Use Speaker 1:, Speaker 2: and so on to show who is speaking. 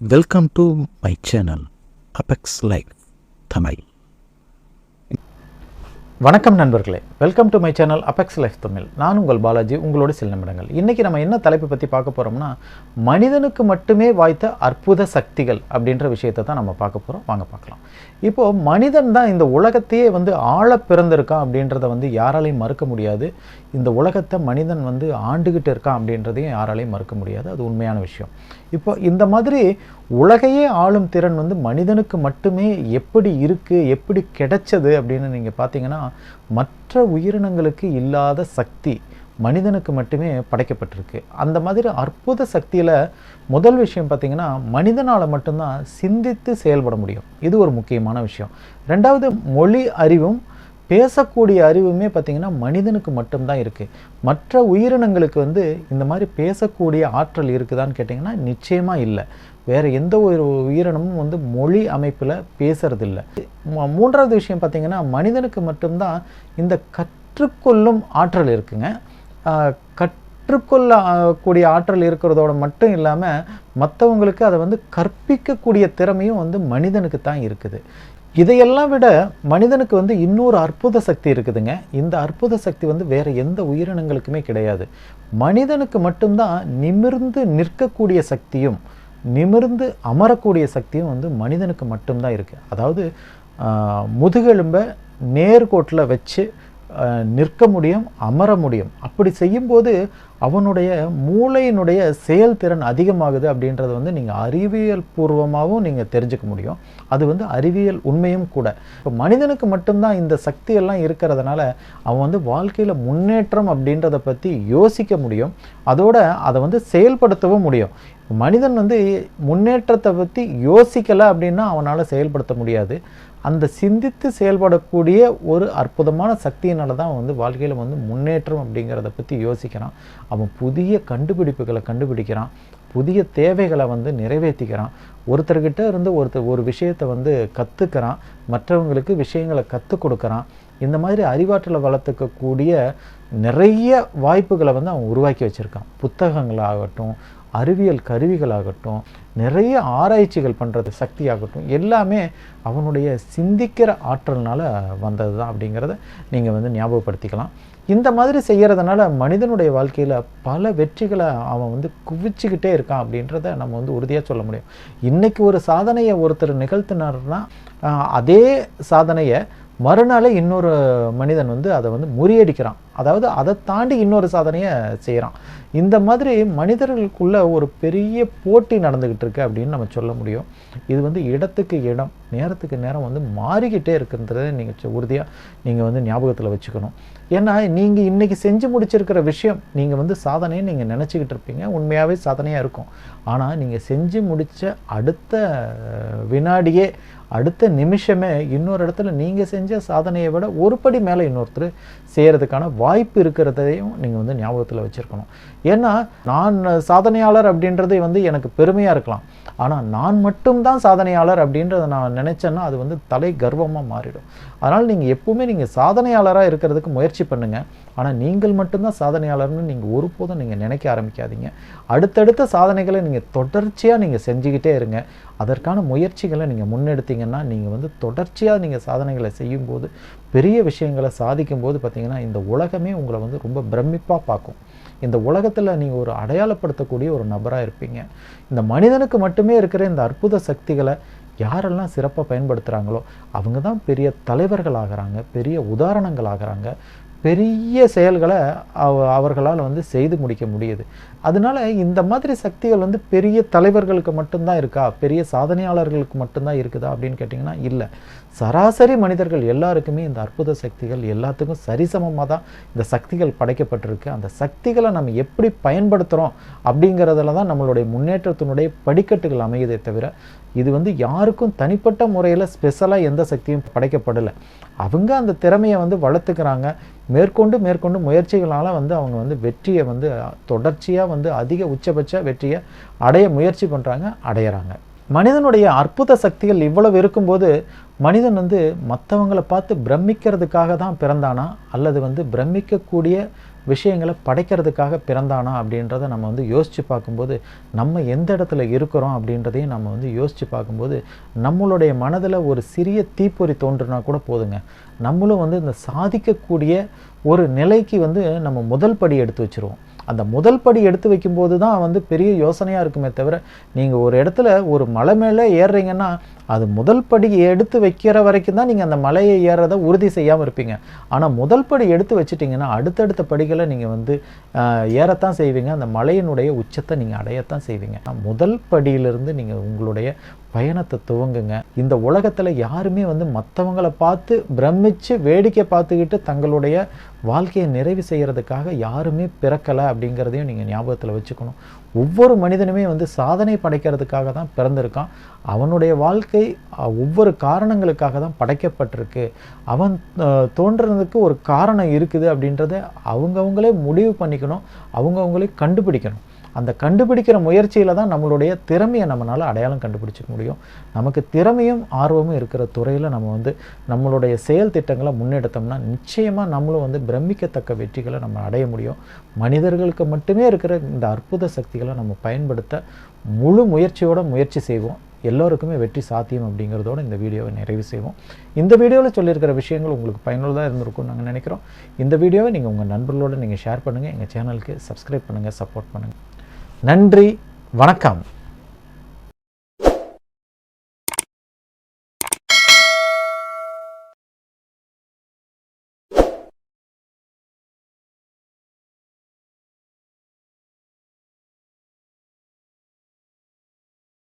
Speaker 1: Welcome to my channel apex life Tamil
Speaker 2: வணக்கம் நண்பர்களே. Welcome to my channel apex life Tamil நான் உங்கள் பாலாஜி உங்களோட சில நிமிடங்கள். இன்றைக்கி நம்ம என்ன தலைப்பை பற்றி பார்க்க போகிறோம்னா மனிதனுக்கு மட்டுமே வாய்த்த அற்புத சக்திகள் அப்படின்ற விஷயத்தை தான் நம்ம பார்க்க போகிறோம் வாங்க பார்க்கலாம். இப்போது மனிதன் தான் இந்த உலகத்தையே வந்து ஆழ பிறந்திருக்கான் அப்படின்றத வந்து யாராலையும் மறுக்க முடியாது. இந்த உலகத்தை மனிதன் வந்து ஆண்டுகிட்டு இருக்கான் அப்படின்றதையும் யாராலையும் மறுக்க முடியாது. அது உண்மையான விஷயம். இப்போ இந்த மாதிரி உலகையே ஆளும் திறன் வந்து மனிதனுக்கு மட்டுமே எப்படி இருக்குது எப்படி கிடைச்சது அப்படின்னு நீங்கள் பார்த்தீங்கன்னா மற்ற உயிரினங்களுக்கு இல்லாத சக்தி மனிதனுக்கு மட்டுமே படைக்கப்பட்டிருக்கு. அந்த மாதிரி அற்புத சக்தியில் முதல் விஷயம் பார்த்திங்கன்னா மனிதனால் மட்டும்தான் சிந்தித்து செயல்பட முடியும். இது ஒரு முக்கியமான விஷயம். ரெண்டாவது மொழி அறிவும் பேசக்கூடிய அறிவுமே பார்த்திங்கன்னா மனிதனுக்கு மட்டும்தான் இருக்குது மற்ற உயிரினங்களுக்கு வந்து இந்த மாதிரி பேசக்கூடிய ஆற்றல் இருக்குதான்னு கேட்டிங்கன்னா நிச்சயமாக இல்லை. வேறு எந்த ஒரு உயிரினமும் வந்து மொழி அமைப்பில் பேசுறதில்ல. மூன்றாவது விஷயம் பார்த்திங்கன்னா மனிதனுக்கு மட்டும்தான் இந்த கற்றுக்கொள்ளும் ஆற்றல் இருக்குங்க. கற்றுக்கொள்ளக்கூடிய கற்றுக்கொள்ள ஆற்றல் இருக்கிறதோட மட்டும் இல்லாமல் மற்றவங்களுக்கு அதை வந்து கற்பிக்கக்கூடிய திறமையும் வந்து மனிதனுக்கு தான் இருக்குது. இதையெல்லாம் விட மனிதனுக்கு வந்து இன்னொரு அற்புத சக்தி இருக்குதுங்க. இந்த அற்புத சக்தி வந்து வேறு எந்த உயிரினங்களுக்குமே கிடையாது. மனிதனுக்கு மட்டும்தான் நிமிர்ந்து நிற்கக்கூடிய சக்தியும் நிமிர்ந்து அமரக்கூடிய சக்தியும் வந்து மனிதனுக்கு மட்டும்தான் இருக்குது அதாவது முதுகெலும்பை நேர்கோட்டில் வச்சு நிற்க முடியும் அமர முடியும். அப்படி செய்யும்போது அவனுடைய மூளையினுடைய செயல்திறன் அதிகமாகுது அப்படின்றத வந்து நீங்கள் அறிவியல் பூர்வமாகவும் நீங்கள் தெரிஞ்சுக்க முடியும். அது வந்து அறிவியல் உண்மையும் கூட. இப்போ மனிதனுக்கு மட்டும்தான் இந்த சக்தியெல்லாம் இருக்கிறதுனால அவன் வந்து வாழ்க்கையில் முன்னேற்றம் அப்படின்றத பற்றி யோசிக்க முடியும். அதோட அதை வந்து செயல்படுத்தவும் முடியும். மனிதன் வந்து முன்னேற்றத்தை பற்றி யோசிக்கலை அப்படின்னா அவனால் செயல்படுத்த முடியாது. அந்த சிந்தித்து செயல்படக்கூடிய ஒரு அற்புதமான சக்தியினால தான் அவன் வந்து வாழ்க்கையில் வந்து முன்னேற்றம் அப்படிங்கிறத பற்றி யோசிக்கிறான். அவன் புதிய கண்டுபிடிப்புகளை கண்டுபிடிக்கிறான். புதிய தேவைகளை வந்து நிறைவேற்றிக்கிறான் ஒருத்தர்கிட்ட இருந்து ஒருத்தர் ஒரு விஷயத்தை வந்து கற்றுக்கிறான் மற்றவங்களுக்கு விஷயங்களை கற்றுக் கொடுக்குறான். இந்த மாதிரி அறிவாற்றலை வளர்த்துக்கக்கூடிய நிறைய வாய்ப்புகளை வந்து அவன் உருவாக்கி வச்சுருக்கான். புத்தகங்களாகட்டும் அறிவியல் கருவிகளாகட்டும் நிறைய ஆராய்ச்சிகள் பண்ணுறது சக்தியாகட்டும் எல்லாமே அவனுடைய சிந்திக்கிற ஆற்றல்னால் வந்தது தான் அப்படிங்கிறத நீங்கள் வந்து ஞாபகப்படுத்திக்கலாம். இந்த மாதிரி செய்கிறதுனால மனிதனுடைய வாழ்க்கையில் பல வெற்றிகளை அவன் வந்து குவிச்சுக்கிட்டே இருக்கான் அப்படின்றத நம்ம வந்து உறுதியாக சொல்ல முடியும். இன்றைக்கி ஒரு சாதனையை ஒருத்தர் நிகழ்த்தினார்னா அதே சாதனையை மறுநாளே இன்னொரு மனிதன் வந்து அதை வந்து முறியடிக்கிறான். அதாவது அதை தாண்டி இன்னொரு சாதனையை செய்கிறான் இந்த மாதிரி மனிதர்களுக்குள்ள ஒரு பெரிய போட்டி நடந்துக்கிட்டு இருக்கு அப்படின்னு நம்ம சொல்ல முடியும். இது வந்து இடத்துக்கு இடம் நேரத்துக்கு நேரம் வந்து மாறிக்கிட்டே இருக்குன்றதை நீங்கள் உறுதியாக நீங்கள் வந்து ஞாபகத்தில் வச்சுக்கணும். ஏன்னா நீங்கள் இன்றைக்கி செஞ்சு முடிச்சிருக்கிற விஷயம் நீங்கள் வந்து சாதனையை நீங்கள் நினச்சிக்கிட்டு இருப்பீங்க. உண்மையாகவே சாதனையாக இருக்கும். ஆனால் நீங்கள் செஞ்சு முடித்த அடுத்த வினாடியே அடுத்த நிமிஷமே இன்னொரு இடத்துல நீங்கள் செஞ்ச சாதனையை விட ஒரு படி மேலே இன்னொருத்தர் செய்கிறதுக்கான வாய்ப்பு இருக்கிறதையும் நீங்கள் வந்து ஞாபகத்தில் வச்சுருக்கணும். ஏன்னா நான் சாதனையாளர் அப்படின்றது வந்து எனக்கு பெருமையாக இருக்கலாம். ஆனால் நான் மட்டும்தான் சாதனையாளர் அப்படின்றத நான் நினச்சேன்னா அது வந்து தலை கர்வமாக மாறிடும். அதனால் நீங்கள் எப்பவுமே நீங்கள் சாதனையாளராக இருக்கிறதுக்கு முயற்சி முயற்சி பண்ணுங்கள் ஆனால் நீங்கள் மட்டும்தான் சாதனையாளர்னு நீங்கள் ஒருபோதும் நீங்கள் நினைக்க ஆரம்பிக்காதீங்க. அடுத்தடுத்த சாதனைகளை நீங்கள் தொடர்ச்சியாக நீங்கள் செஞ்சுக்கிட்டே இருங்க. அதற்கான முயற்சிகளை நீங்கள் முன்னெடுத்தீங்கன்னா நீங்கள் வந்து தொடர்ச்சியாக நீங்கள் சாதனைகளை செய்யும்போது பெரிய விஷயங்களை சாதிக்கும்போது பார்த்தீங்கன்னா இந்த உலகமே உங்களை வந்து ரொம்ப பிரமிப்பாக பார்க்கும். இந்த உலகத்தில் நீங்கள் ஒரு அடையாளப்படுத்தக்கூடிய ஒரு நபராக இருப்பீங்க. இந்த மனிதனுக்கு மட்டுமே இருக்கிற இந்த அற்புத சக்திகளை யாரெல்லாம் சிறப்பாக பயன்படுத்துகிறாங்களோ அவங்க தான் பெரிய தலைவர்கள் ஆகிறாங்க பெரிய உதாரணங்கள் ஆகிறாங்க பெரிய செயல்களை அவ அவர்களால் வந்து செய்து முடிக்க முடியுது. அதனால இந்த மாதிரி சக்திகள் வந்து பெரிய தலைவர்களுக்கு மட்டும்தான் இருக்கா? பெரிய சாதனையாளர்களுக்கு மட்டும்தான் இருக்குதா அப்படின்னு கேட்டிங்கன்னா இல்லை. சராசரி மனிதர்கள் எல்லாருக்குமே இந்த அற்புத சக்திகள் எல்லாத்துக்கும் சரிசமமாக தான் இந்த சக்திகள் படைக்கப்பட்டிருக்கு. அந்த சக்திகளை நம்ம எப்படி பயன்படுத்துகிறோம் அப்படிங்கிறதுல தான் நம்மளுடைய முன்னேற்றத்தினுடைய படிக்கட்டுகள் அமையுதே தவிர இது வந்து யாருக்கும் தனிப்பட்ட முறையில் ஸ்பெஷலாக எந்த சக்தியும் படைக்கப்படலை. அவங்க அந்த திறமையை வந்து வளர்த்துக்கிறாங்க. மேற்கொண்டு மேற்கொண்டு முயற்சிகளால் வந்து அவங்க வந்து வெற்றியை வந்து தொடர்ச்சியாக வந்து அதிக உச்சபட்ச வெற்றியை அடைய முயற்சி பண்ணுறாங்க அடையிறாங்க. மனிதனுடைய அற்புத சக்திகள் இவ்வளவு இருக்கும்போது மனிதன் வந்து மற்றவங்களை பார்த்து பிரமிக்கிறதுக்காக தான் பிறந்தானா? அல்லது வந்து பிரமிக்கக்கூடிய விஷயங்களை படைக்கிறதுக்காக பிறந்தானா அப்படின்றத நம்ம வந்து யோசித்து பார்க்கும்போது நம்ம எந்த இடத்துல இருக்கிறோம் அப்படின்றதையும் நம்ம வந்து யோசித்து பார்க்கும்போது நம்மளுடைய மனதில் ஒரு சிறிய தீப்பொறி தோன்றுனா கூட போதுங்க. நம்மளும் வந்து இந்த சாதிக்கக்கூடிய ஒரு நிலைக்கு வந்து நம்ம முதல் படி எடுத்து வச்சுருவோம். அந்த முதல் படி எடுத்து வைக்கும்போது தான் வந்து பெரிய யோசனையாக இருக்குமே தவிர நீங்கள் ஒரு இடத்துல ஒரு மலை மேலே ஏறுறீங்கன்னா அது முதல் படி எடுத்து வைக்கிற வரைக்கும் தான் நீங்கள் அந்த மலையை ஏறதை உறுதி செய்யாமல் இருப்பீங்க. ஆனால் முதல் படி எடுத்து வச்சுட்டிங்கன்னா அடுத்தடுத்த படிகளை நீங்கள் வந்து ஏறத்தான் செய்வீங்க. அந்த மலையினுடைய உச்சத்தை நீங்கள் அடையத்தான் செய்வீங்க. முதல் படியிலிருந்து நீங்கள் உங்களுடைய பயணத்தை துவங்குங்க. இந்த உலகத்தில் யாருமே வந்து மற்றவங்கள பார்த்து பிரமிச்சு வேடிக்கை பார்த்துக்கிட்டு தங்களுடைய வாழ்க்கையை நிறைவு செய்கிறதுக்காக யாருமே பிறக்கலை அப்படிங்கிறதையும் நீங்கள் ஞாபகத்தில் வச்சுக்கணும். ஒவ்வொரு மனிதனுமே வந்து சாதனை படைக்கிறதுக்காக தான் பிறந்திருக்கான். அவனுடைய வாழ்க்கை அஹ், ஒவ்வொரு காரணங்களுக்காக தான் படைக்கப்பட்டிருக்கு. அவன் தோன்றுறதுக்கு தோன்றதுக்கு ஒரு காரணம் இருக்குது அப்படின்றத அவங்கவுங்களே முடிவு பண்ணிக்கணும் அவங்கவுங்களே கண்டுபிடிக்கணும். அந்த கண்டுபிடிக்கிற முயற்சியில் தான் நம்மளுடைய திறமையை நம்மளால் அடையாளம் கண்டுபிடிச்சிக்க முடியும். நமக்கு திறமையும் ஆர்வமும் இருக்கிற துறையில் நம்ம வந்து நம்மளுடைய செயல் திட்டங்களை முன்னெடுத்தோம்னா நிச்சயமாக நம்மளும் வந்து பிரமிக்கத்தக்க வெற்றிகளை நம்ம அடைய முடியும். மனிதர்களுக்கு மட்டுமே இருக்கிற இந்த அற்புத சக்திகளை நம்ம பயன்படுத்த முழு முயற்சியோட முயற்சி செய்வோம். எல்லோருக்குமே வெற்றி சாத்தியம் அப்படிங்கிறதோட இந்த வீடியோவை நிறைவு செய்வோம். இந்த வீடியோவில் சொல்லியிருக்கிற விஷயங்கள் உங்களுக்கு பயனுள்ளதாக இருந்திருக்கும்னு நாங்கள் நினைக்கிறோம். இந்த வீடியோவை நீங்கள் உங்கள் நண்பர்களோடு நீங்கள் ஷேர் பண்ணுங்கள் எங்கள் சேனலுக்கு சப்ஸ்கிரைப் பண்ணுங்கள் சப்போர்ட் பண்ணுங்கள் நன்றி வணக்கம்.